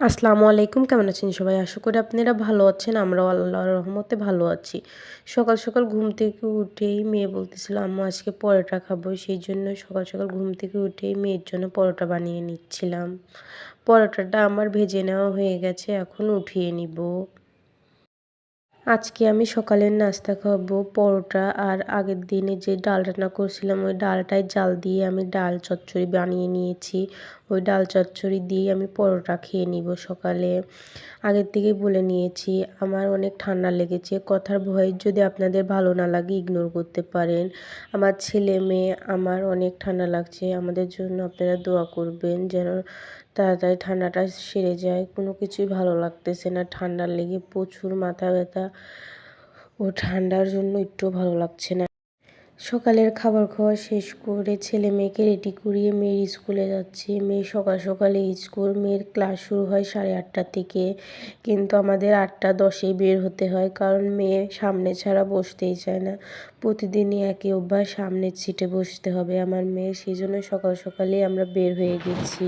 আসসালামু আলাইকুম, কেমন আছেন সবাই? আশা করি আপনারা ভালো আছেন, আমরাও আল্লাহর রহমতে ভালো আছি। সকাল সকাল ঘুম থেকে উঠেই মেয়ে বলতেছিল, আম্মু, আজকে পরোটা খাব। সেই জন্য সকাল সকাল ঘুম থেকে উঠেই মেয়ের জন্য পরোটা বানিয়ে নিচ্ছিলাম। পরোটাটা আমার ভেজে নেওয়া হয়ে গেছে, এখন উঠিয়ে নিব। আজকে আমি সকালের নাস্তা খাব, পরোটা আর আগের দিনে যে ডাল রান্না করছিলাম, ওই ডালটায় জাল দিয়ে আমি ডাল চচ্চড়ি বানিয়ে নিয়েছি। ওই ডাল চচ্চড়ি দিয়ে আমি পরোটা খেয়ে নিব সকালে। আগের থেকেই বলে নিয়েছি, আমার অনেক ঠান্ডা লেগেছে, কথার ভয়ে যদি আপনাদের ভালো না লাগে ইগনোর করতে পারেন। আমার ছেলে মেয়ে, আমার অনেক ঠান্ডা লাগছে, আমাদের জন্য আপনারা দোয়া করবেন যেন তাড়াতাড়ি ঠান্ডাটা সেরে যায়। কোনো কিছুই ভালো লাগতেছে না ঠান্ডার লেগে প্রচুর মাথা ব্যথা। ও ঠান্ডার জন্য একটু ভালো লাগছে না। সকালের খাবার খাওয়া শেষ করে ছেলে মেয়েকে রেডি করিয়ে মেয়ের স্কুলে যাচ্ছি। মেয়ে সকাল সকালে স্কুল মেয়ের ক্লাস শুরু হয় সাড়ে আটটা থেকে। কিন্তু আমাদের আটটা দশেই বের হতে হয় কারণ মেয়ে সামনে ছাড়া বসতেই চায় না। প্রতিদিনই একই অভ্যাস, সামনের সিটে বসতে হবে আমার মেয়ে। সেই জন্য সকাল সকালেই আমরা বের হয়ে গেছি।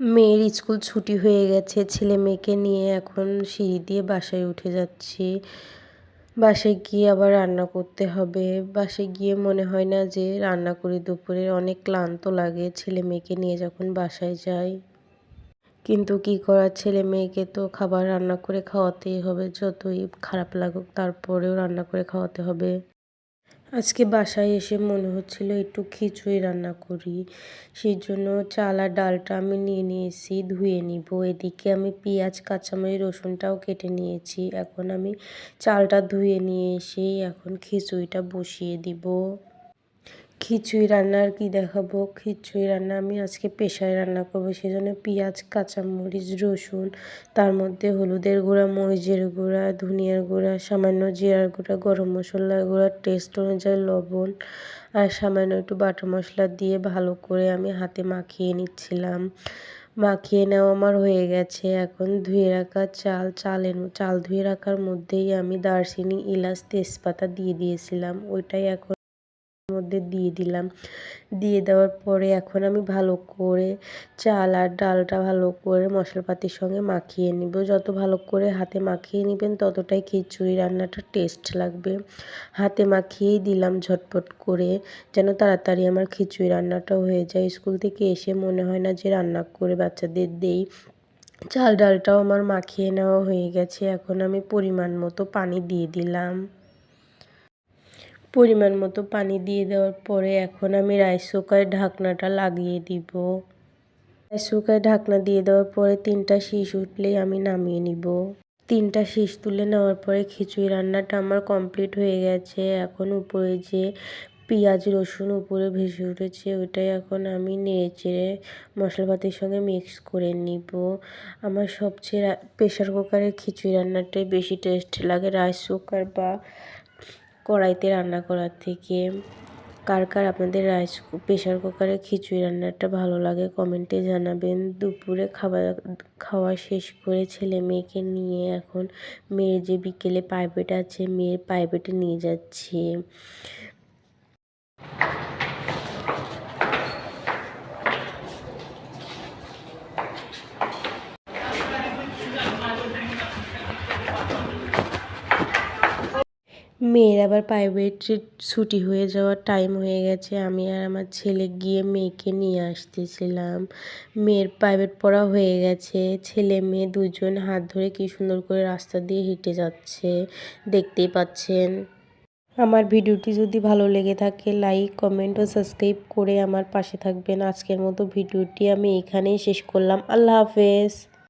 মেয়ের স্কুল ছুটি হয়ে গেছে, ছেলে মেয়েকে নিয়ে এখন সিঁড়ি দিয়ে বাসায় উঠে যাচ্ছি। বাসায় গিয়ে আবার রান্না করতে হবে। বাসায় গিয়ে মনে হয় না যে রান্না করি দুপুরে অনেক ক্লান্ত লাগে। ছেলে মেয়েকে নিয়ে যখন বাসায় যাই। কিন্তু কি করার? ছেলে মেয়েকে তো খাবার রান্না করে খাওয়াতেই হবে। যতই খারাপ লাগুক তারপরেও রান্না করে খাওয়াতে হবে। আজকে বাসায় এসে মনে হচ্ছিল একটু খিচুড়ি রান্না করি। সেই জন্য চাল আর ডালটা আমি নিয়ে নিয়েছি, ধুয়ে নিব। এদিকে আমি পেঁয়াজ কাঁচামরি রসুনটাও কেটে নিয়েছি। এখন আমি চালটা ধুয়ে নিয়ে এসেই এখন খিচুড়িটা বসিয়ে দিব। খিচুড়ি রান্নার কি দেখাবো? খিচুড়ি রান্না আমি আজকে পেশায় রান্না করব সেই জন্য পেঁয়াজ, কাঁচামরিচ, রসুন, তার মধ্যে হলুদের গুঁড়া, মরিচের গুঁড়া, ধনিয়ার গুঁড়া, সামান্য জিরার গুঁড়া, গরম মশলার গুঁড়া টেস্ট অনুযায়ী লবণ আর সামান্য একটু বাটা মশলা দিয়ে ভালো করে আমি হাতে মাখিয়ে নিচ্ছিলাম। মাখিয়ে নেওয়া আমার হয়ে গেছে। এখন ধুয়ে রাখা চাল চাল চালের চাল ধুয়ে রাখার মধ্যেই আমি দারচিনি, এলাচ, তেজপাতা দিয়ে দিয়েছিলাম। ওইটাই এখন মধ্যে দিয়ে দিলাম। দিয়ে দেওয়ার পরে এখন আমি ভালো করে চাল আর ডালটা ভালো করে মশলাপাতির সঙ্গে মাখিয়ে নিব। যত ভালো করে হাতে মাখিয়ে নেবেন ততটাই খিচুড়ি রান্নাটা টেস্ট লাগবে। হাতে মাখিয়েই দিলাম ঝটপট করে যেন তাড়াতাড়ি আমার খিচুড়ি রান্নাটা হয়ে যায়। স্কুল থেকে এসে মনে হয় না যে রান্না করে বাচ্চাদের দেই। চাল ডালটাও আমার মাখিয়ে নেওয়া হয়ে গেছে। এখন আমি পরিমাণ মতো পানি দিয়ে দিলাম। পরিমাণ মতো পানি দিয়ে দেওয়ার পরে এখন আমি রাইস কুকারের ঢাকনাটা লাগিয়ে দিব। রাইস কুকারের ঢাকনা দিয়ে দেওয়ার পরে তিনটা শীষ উঠলেই আমি নামিয়ে নিব। তিনটা শীষ তুলে নেওয়ার পরে খিচুড়ি রান্নাটা আমার কমপ্লিট হয়ে গেছে। এখন উপরে যে পেঁয়াজ, রসুন উপরে ভেসে উঠেছে ওইটাই এখন আমি নেড়ে চেড়ে মশলাপাতির সঙ্গে মিক্স করে নিব। আমার সবচেয়ে প্রেশার কুকারের খিচুড়ি রান্নাটাই বেশি টেস্ট লাগে রাইস কুকার বা কড়াইতে রান্না করার থেকে কার কার আপনাদের রাইস প্রেশার কুকারে খিচুড়ি রান্নাটা ভালো লাগে কমেন্টে জানাবেন। দুপুরে খাবার, খাওয়া শেষ করে ছেলে মেয়েকে নিয়ে এখন মেয়ের যে বিকেলে প্রাইভেট আছে, মেয়ের প্রাইভেটে নিয়ে যাচ্ছি। মেয়ের আবার প্রাইভেট ছুটি হয়ে যাওয়ার টাইম হয়ে গেছে। আমি আর আমার ছেলে গিয়ে মেয়েকে নিয়ে আসতেছিলাম। মেয়ের প্রাইভেট পড়া হয়ে গেছে। ছেলে মেয়ে দুজন হাত ধরে কি সুন্দর করে রাস্তা দিয়ে হেঁটে যাচ্ছে। দেখতেই পাচ্ছেন। আমার ভিডিওটি যদি ভালো লেগে থাকে লাইক কমেন্ট ও সাবস্ক্রাইব করে আমার পাশে থাকবেন। আজকের মতো ভিডিওটি আমি এখানেই শেষ করলাম। আল্লাহ হাফেজ।